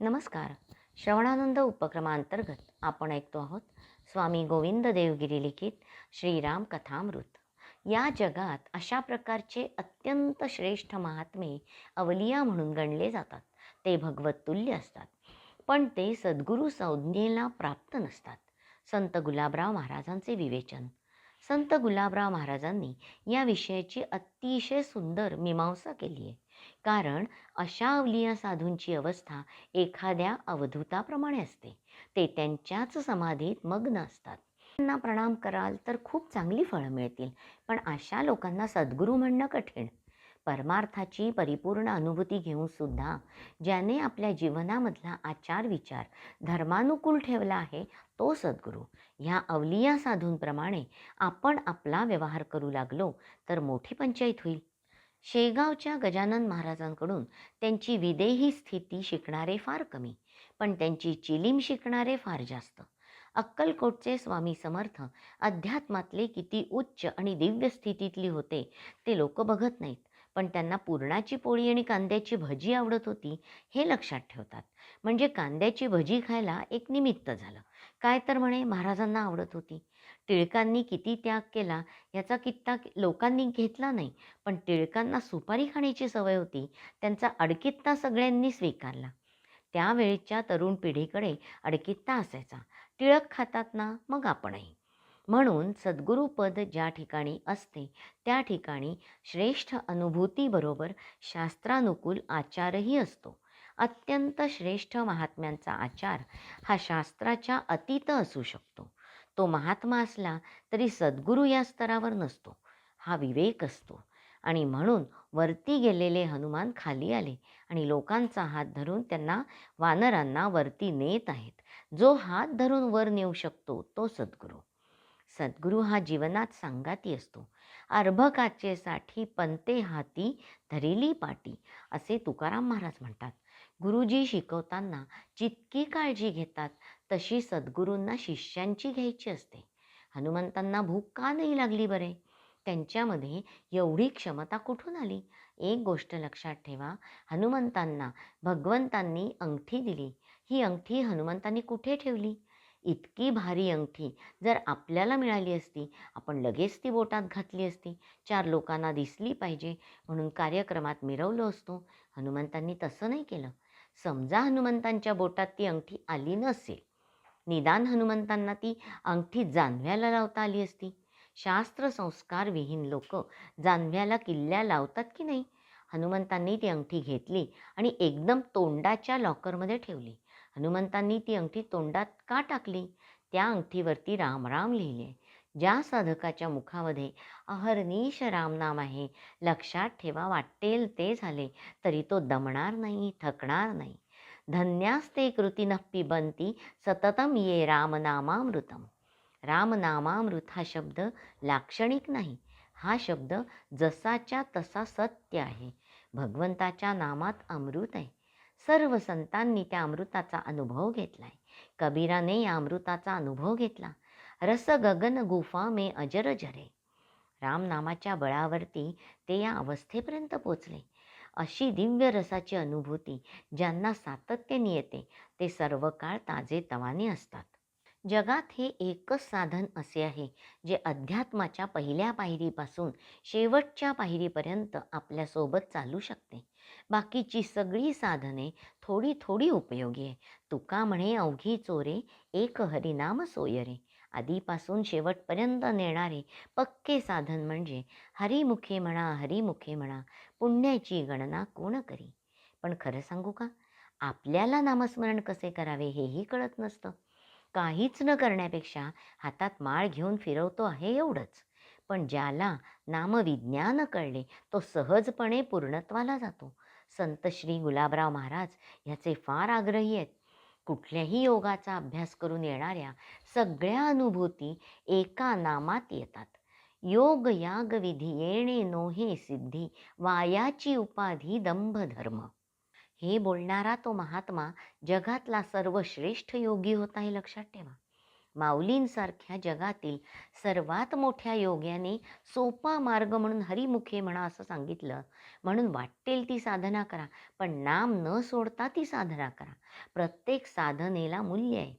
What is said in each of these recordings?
नमस्कार. श्रवणानंद उपक्रमांतर्गत आपण ऐकतो आहोत स्वामी गोविंद देवगिरी लिखित श्रीराम कथामृत. या जगात अशा प्रकारचे अत्यंत श्रेष्ठ महात्मे अवलिया म्हणून गणले जातात. ते भगवत तुल्य असतात. पण ते सद्गुरू संज्ञेला प्राप्त नसतात. संत गुलाबराव महाराजांचे विवेचन. संत गुलाबराव महाराजांनी या विषयाची अतिशय सुंदर मीमांसा केली आहे कारण अशा अवलिया साधूंची अवस्था एखाद्या अवधूताप्रमाणे असते. ते त्यांच्याच समाधीत मग्न असतात. त्यांना प्रणाम कराल तर खूप चांगली फळं मिळतील पण अशा लोकांना सद्गुरू म्हणणं कठीण. परमार्थाची परिपूर्ण अनुभूती घेऊन सुद्धा ज्याने आपल्या जीवनामधला आचार विचार धर्मानुकूल ठेवला आहे तो सद्गुरू. ह्या अवलिया साधूंप्रमाणे आपण आपला व्यवहार करू लागलो तर मोठी पंचायत होईल. शेगावच्या गजानन महाराजांकडून त्यांची विदेही स्थिती शिकणारे फार कमी पण त्यांची चिलीम शिकणारे फार जास्त. अक्कलकोटचे स्वामी समर्थ अध्यात्मातले किती उच्च आणि दिव्य स्थितीतली होते ते लोक बघत नाहीत पण त्यांना पुरणाची पोळी आणि कांद्याची भजी आवडत होती हे लक्षात ठेवतात. म्हणजे कांद्याची भजी खायला एक निमित्त झालं. काय तर म्हणे महाराजांना आवडत होती. टिळकांनी किती त्याग केला याचा कित्ता लोकांनी घेतला नाही. पण टिळकांना सुपारी खाण्याची सवय होती. त्यांचा अडकित्ता सगळ्यांनी स्वीकारला. त्यावेळच्या तरुण पिढीकडे अडकित्ता असायचा. टिळक खातात ना मग आपणही. म्हणून सद्गुरुपद ज्या ठिकाणी असते त्या ठिकाणी श्रेष्ठ अनुभूतीबरोबर शास्त्रानुकूल आचारही असतो. अत्यंत श्रेष्ठ महात्म्यांचा आचार हा शास्त्राच्या अतीत असू शकतो. तो महात्मा असला तरी सद्गुरू या स्तरावर नसतो. हा विवेक असतो. आणि म्हणून वरती गेलेले हनुमान खाली आले आणि लोकांचा हात धरून त्यांना वानरांना वरती नेत आहेत. जो हात धरून वर नेऊ शकतो तो सद्गुरू. सद्गुरू हा जीवनात सांगाती असतो. अर्भकाचेसाठी पंते हाती धरिली पाटी असे तुकाराम महाराज म्हणतात. गुरुजी शिकवताना जितकी काळजी घेतात तशी सद्गुरूंना शिष्यांची घ्यायची असते. हनुमंतांना भूक का नाही लागली बरे? त्यांच्यामध्ये एवढी क्षमता कुठून आली? एक गोष्ट लक्षात ठेवा हनुमंतांना भगवंतांनी अंगठी दिली. ही अंगठी हनुमंतांनी कुठे ठेवली? इतकी भारी अंगठी जर आपल्याला मिळाली असती आपण लगेच ती बोटात घातली असती. चार लोकांना दिसली पाहिजे म्हणून कार्यक्रमात मिरवलो असतो. हनुमंतांनी तसं नाही केलं. समजा हनुमंतांच्या बोटात ती अंगठी आली नसेल निदान हनुमंतांना ती अंगठी जानव्याला लावता आली असती. शास्त्र संस्कार विहीन लोक जानव्याला किल्ल्या लावतात की नाही? हनुमंतांनी ती अंगठी घेतली आणि एकदम तोंडाच्या लॉकरमध्ये ठेवली. हनुमंतांनी ती अंगठी तोंडात का टाकली? त्या अंगठीवरती राम राम लिहिले. ज्या साधकाच्या मुखामध्ये अहर्निश रामनाम आहे लक्षात ठेवा वाटेल ते झाले तरी तो दमणार नाही थकणार नाही. धन्यास्ते कृतीनः पिबंती सततम ये रामनामामृतम। रामनामामृत हा शब्द लाक्षणिक नाही हा शब्द जसाच्या तसा सत्य आहे भगवंताच्या नामात अमृत आहे. सर्व संतांनी त्या अमृताचा अनुभव घेतला आहे कबीराने या अमृताचा अनुभव घेतला. रस गगन गुफा मे अजर जरे. रामनामाच्या बळावरती ते या अवस्थेपर्यंत पोचले. अशी दिव्य रसाची अनुभूती ज्यांना सातत्याने येते ते सर्व काळ ताजेतवाने असतात. जगात हे एकच साधन असे आहे जे अध्यात्माच्या पहिल्या पायरीपासून शेवटच्या पायरीपर्यंत आपल्यासोबत चालू शकते. बाकीची सगळी साधने थोडी थोडी उपयोगी आहे. तुका म्हणे अवघी चोरे एक हरिनाम सोयरे. आधीपासून शेवटपर्यंत नेणारे पक्के साधन म्हणजे हरिमुखे म्हणा हरिमुखे म्हणा पुण्याची गणना कोण करी? पण खरं सांगू का? आपल्याला नामस्मरण कसे करावे हेही कळत नसतं. काहीच न करण्यापेक्षा हातात माळ घेऊन फिरवतो आहे एवढंच. पण ज्याला नामविज्ञान कळले तो सहजपणे पूर्णत्वाला जातो. संत श्री गुलाबराव महाराज ह्याचे फार आग्रही आहेत. कुठल्याही योगाचा अभ्यास करून येणाऱ्या सगळ्या अनुभूती एका नामात येतात. योग याग विधी येणे नोहे सिद्धी वायाची उपाधी दंभ धर्म. हे बोलणारा तो महात्मा जगातला सर्वश्रेष्ठ योगी होता हे लक्षात ठेवा. माऊलींसारख्या जगातील सर्वात मोठ्या योग्याने सोपा मार्ग म्हणून हरिमुखे म्हणा असं सांगितलं. म्हणून वाटेल ती साधना करा पण नाम न सोडता ती साधना करा. प्रत्येक साधनेला मूल्य आहे.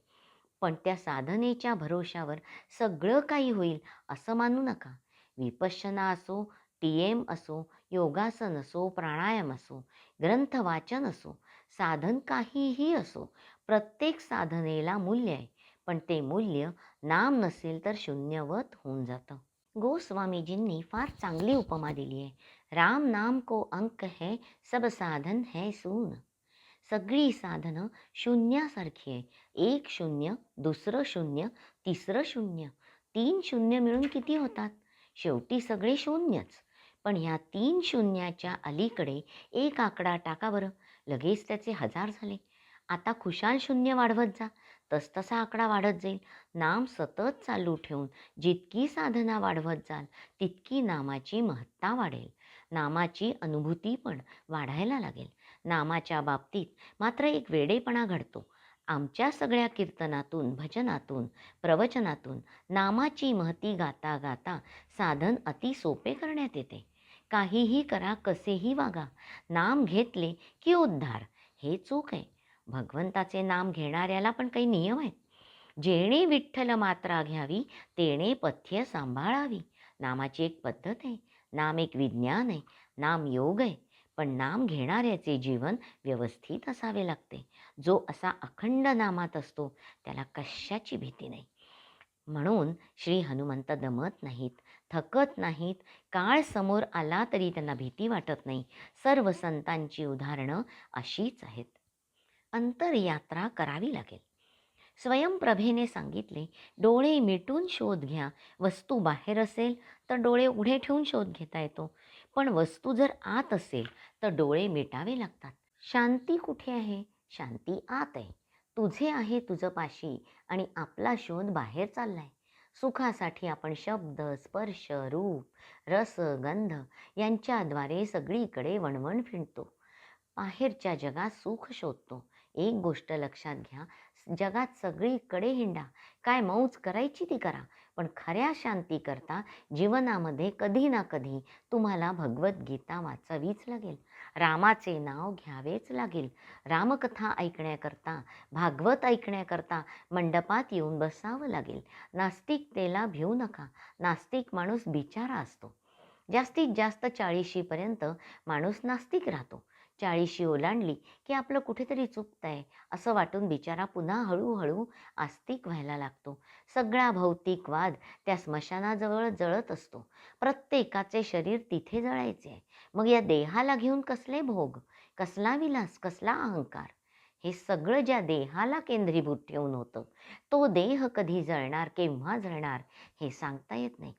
पण त्या साधनेच्या भरोशावर सगळं काही होईल असं मानू नका. विपश्यना असो टी एम असो योगासन असो प्राणायाम असो ग्रंथ वाचन असो साधन काहीही असो प्रत्येक साधनेला मूल्य आहे. पण ते मूल्य नाम नसेल तर शून्यवत होऊन जातं. गोस्वामीजींनी फार चांगली उपमा दिली आहे. राम नाम को अंक है सब साधन है सून. सगळी साधनं शून्यासारखी आहे एक शून्य दुसरं शून्य तिसरं शून्य. तीन शून्य मिळून किती होतात? शेवटी सगळे शून्यच. पण ह्या तीन शून्याच्या अलीकडे एक आकडा टाका बरं. लगेच त्याचे हजार झाले. आता खुशाल शून्य वाढवत जा. तसतसा आकडा वाढत जाईल. नाम सतत चालू ठेवून जितकी साधना वाढवत जाल तितकी नामाची महत्ता वाढेल. नामाची अनुभूती पण वाढायला लागेल. नामाच्या बाबतीत मात्र एक वेडेपणा घडतो. आमच्या सगळ्या कीर्तनातून भजनातून प्रवचनातून नामाची महती गाता गाता साधन अति सोपे करण्यात येते. काहीही करा कसेही वागा. नाम घेतले की उद्धार. हे चूक आहे. भगवंताचे नाम घेणाऱ्याला पण काही नियम आहेत. जेणे विठ्ठल मात्रा घ्यावी तेणे पथ्य सांभाळावी. नामाची एक पद्धत आहे. नाम एक विज्ञान आहे. नाम योग आहे. पण नाम घेणाऱ्याचे जीवन व्यवस्थित असावे लागते. जो असा अखंड नामात असतो त्याला कशाची भीती नाही. म्हणून श्री हनुमंत दमत नाहीत थकत नाहीत काळ समोर आला तरी त्यांना भीती वाटत नाही. सर्व संतांची उदाहरणं अशीच आहेत. अंतरयात्रा करावी लागेल. स्वयंप्रभेने सांगितले डोळे मिटून शोध घ्या. वस्तू बाहेर असेल तर डोळे उघडे ठेवून शोध घेता येतो. पण वस्तू जर आत असेल तर डोळे मिटावे लागतात. शांती कुठे आहे? शांती आत आहे. तुझे आहे तुझं पाशी आणि आपला शोध बाहेर चाललाय. सुखासाठी आपण शब्द स्पर्श रूप रस गंध यांच्याद्वारे सगळीकडे वणवण फिरतो. बाहेरच्या जगात सुख शोधतो. एक गोष्ट लक्षात घ्या. जगात सगळीकडे हिंडा. काय मौज करायची ती करा. पण खऱ्या शांती करता जीवनामध्ये कधी ना कधी तुम्हाला भगवद्गीता वाचावीच लागेल. रामाचे नाव घ्यावेच लागेल. रामकथा ऐकण्याकरता भागवत ऐकण्याकरता मंडपात येऊन बसावं लागेल. नास्तिकतेला भिवू नका. नास्तिक माणूस बिचारा असतो. जास्तीत जास्त चाळीशीपर्यंत माणूस नास्तिक राहतो. चाळीशी ओलांडली की आपलं कुठेतरी चुकतंय असं वाटून बिचारा पुन्हा हळूहळू आस्तिक व्हायला लागतो. सगळा भौतिक वाद त्या स्मशानाजवळ जळत असतो. प्रत्येकाचे शरीर तिथे जळायचे. मग या देहाला घेऊन कसले भोग? कसला विलास? कसला अहंकार? हे सगळं ज्या देहाला केंद्रीभूत ठेवून होतं तो देह कधी जळणार केव्हा जळणार हे सांगता येत नाही.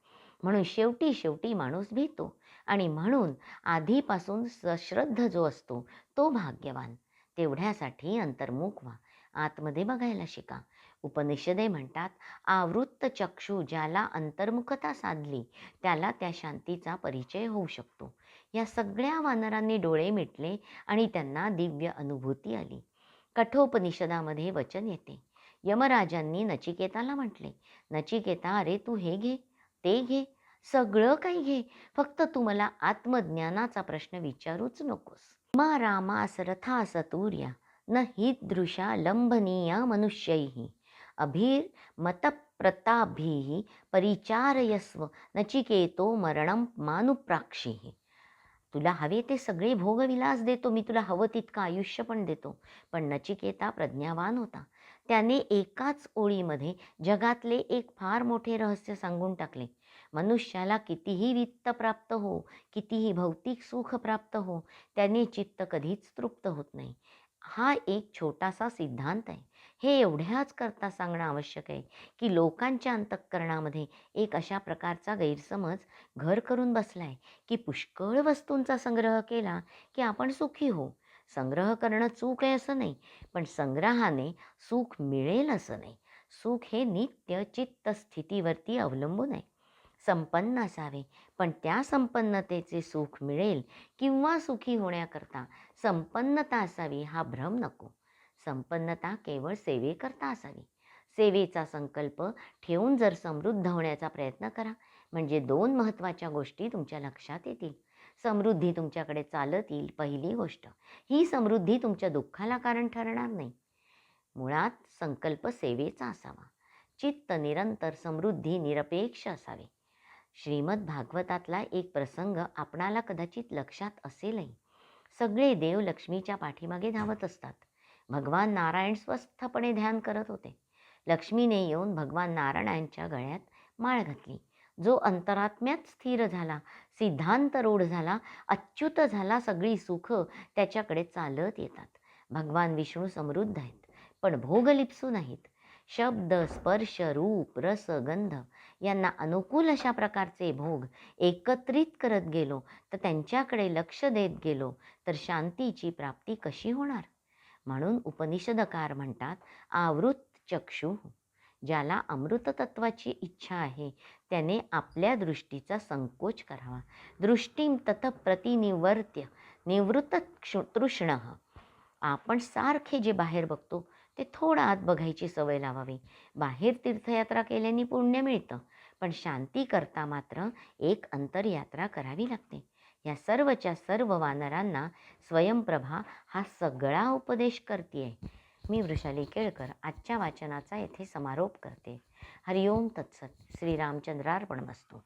म्हणून शेवटी शेवटी माणूस भीतो. आणि म्हणून आधीपासून सश्रद्ध जो असतो तो भाग्यवान. तेवढ्यासाठी अंतर्मुख व्हा आतमध्ये बघायला शिका. उपनिषदे म्हणतात आवृत्त चक्षू ज्याला अंतर्मुखता साधली त्याला त्या शांतीचा परिचय होऊ शकतो. या सगळ्या वानरांनी डोळे मिटले आणि त्यांना दिव्य अनुभूती आली. कठोपनिषदामध्ये वचन येते. यमराजांनी नचिकेताला म्हटले नचिकेता अरे तू हे घे ते घे सगळं काही घे. फक्त तू मला आत्मज्ञानाचा प्रश्न विचारूच नकोस. मा रामास रथा सतूर्या न हीदृशा लंबनीया मनुष्यैः. अभिर्मतप्रताभिः परिचारयस्व नचिकेतो मरणं मानुप्राक्षिः. तुला हवे ते सगळे भोगविलास देतो मी तुला हवं तितकं आयुष्य पण देतो. पण नचिकेता प्रज्ञावान होता. त्याने एकाच ओळीमध्ये जगातले एक फार मोठे रहस्य सांगून टाकले. मनुष्याला कितीही वित्त प्राप्त हो कितीही भौतिक सुख प्राप्त हो त्याने चित्त कधीच तृप्त होत नाही. हा एक छोटासा सिद्धांत आहे. हे एवढ्याच करता सांगणं आवश्यक आहे की लोकांच्या अंतःकरणामध्ये एक अशा प्रकारचा गैरसमज घर करून बसला आहे की पुष्कळ वस्तूंचा संग्रह केला की आपण सुखी हो. संग्रह करणं चूक आहे असं नाही पण संग्रहाने सुख मिळेल असं नाही. सुख हे नित्य चित्त स्थितीवरती अवलंबून आहे. संपन्न असावे. पण त्या संपन्नतेचे सुख मिळेल किंवा सुखी होण्याकरता संपन्नता असावी हा भ्रम नको. संपन्नता केवळ सेवेकरता असावी. सेवेचा संकल्प ठेवून जर समृद्ध होण्याचा प्रयत्न करा. म्हणजे दोन महत्त्वाच्या गोष्टी तुमच्या लक्षात येतील. समृद्धी तुमच्याकडे चालत येईल पहिली गोष्ट. ही समृद्धी तुमच्या दुःखाला कारण ठरणार नाही. मुळात संकल्प सेवेचा असावा. चित्त निरंतर समृद्धी निरपेक्ष असावे. श्रीमद भागवतातला एक प्रसंग आपणाला कदाचित लक्षात असेलही. सगळे देव लक्ष्मीच्या पाठीमागे धावत असतात. भगवान नारायण स्वस्थपणे ध्यान करत होते. लक्ष्मीने येऊन भगवान नारायणांच्या गळ्यात माळ घातली. जो अंतरात्म्यात स्थिर झाला सिद्धांत रूढ झाला अच्युत झाला सगळी सुख त्याच्याकडे चालत येतात. भगवान विष्णू समृद्ध आहेत पण भोगलिप्सू नाहीत. शब्द स्पर्श रूप रस गंध यांना अनुकूल अशा प्रकारचे भोग एकत्रित करत गेलो तर त्यांच्याकडे लक्ष देत गेलो तर शांतीची प्राप्ती कशी होणार? म्हणून उपनिषदकार म्हणतात आवृत चक्षु ज्याला अमृततत्वाची इच्छा आहे त्याने आपल्या दृष्टीचा संकोच करावा. दृष्टीम तत प्रतिनिवर्त्य निवृत्त क्षु तृष्ण. आपण सारखे जे बाहेर बघतो ते थोडं आत बघायची सवय लावावी. बाहेर तीर्थयात्रा केल्याने पुण्य मिळतं पण शांती करता मात्र एक अंतरयात्रा करावी लागते. या सर्वच्या सर्व वानरांना स्वयंप्रभा हा सगळा उपदेश करते मी वृषाली केळकर आजच्या वाचनाचा येथे समारोप करते. हरिओम तत्सत. श्रीरामचंद्रार्पण वस्तू.